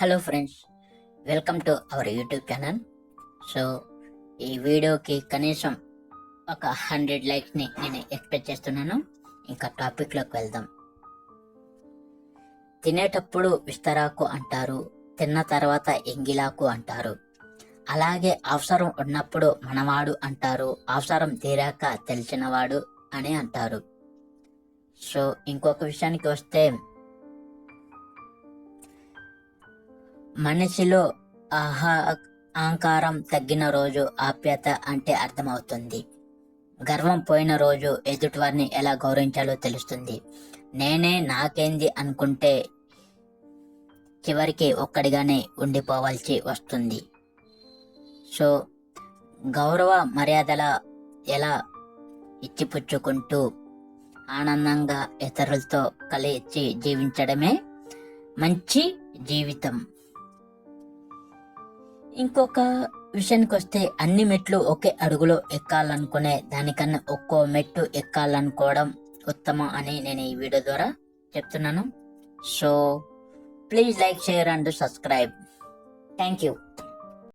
Hello friends welcome to our YouTube channel so ఈ వీడియోకి కనీసం ఒక హండ్రెడ్ లైక్స్ని నేను ఎక్స్పెక్ట్ చేస్తున్నాను. ఇంకా టాపిక్లోకి వెళ్దాం. తినేటప్పుడు విస్తరాకు అంటారు తిన్న తర్వాత ఎంగిలాకు అంటారు. అలాగే అవసరం ఉన్నప్పుడు మనవాడు అంటారు అవసరం తీరాక తెలిసినవాడు అని అంటారు. సో ఇంకొక విషయానికి వస్తే మనిషిలో ఆహా అహంకారం తగ్గిన రోజు ఆప్యాయత అంటే అర్థమవుతుంది. గర్వం పోయిన రోజు ఎదుటివారిని ఎలా గౌరవించాలో తెలుస్తుంది. నేనే నాకేంది అనుకుంటే చివరికి ఒక్కడిగానే ఉండిపోవాల్సి వస్తుంది. సో గౌరవ మర్యాదల ఎలా ఇచ్చిపుచ్చుకుంటూ ఆనందంగా ఇతరులతో కలిసి జీవించడమే మంచి జీవితం. ఇంకొక విషయానికి వస్తే అన్ని మెట్లు ఒకే అడుగులో ఎక్కాలనుకునే దానికన్నా ఒక్కో మెట్టు ఎక్కాలనుకోవడం ఉత్తమం అని నేను ఈ వీడియో ద్వారా చెప్తున్నాను. So please like share and subscribe thank you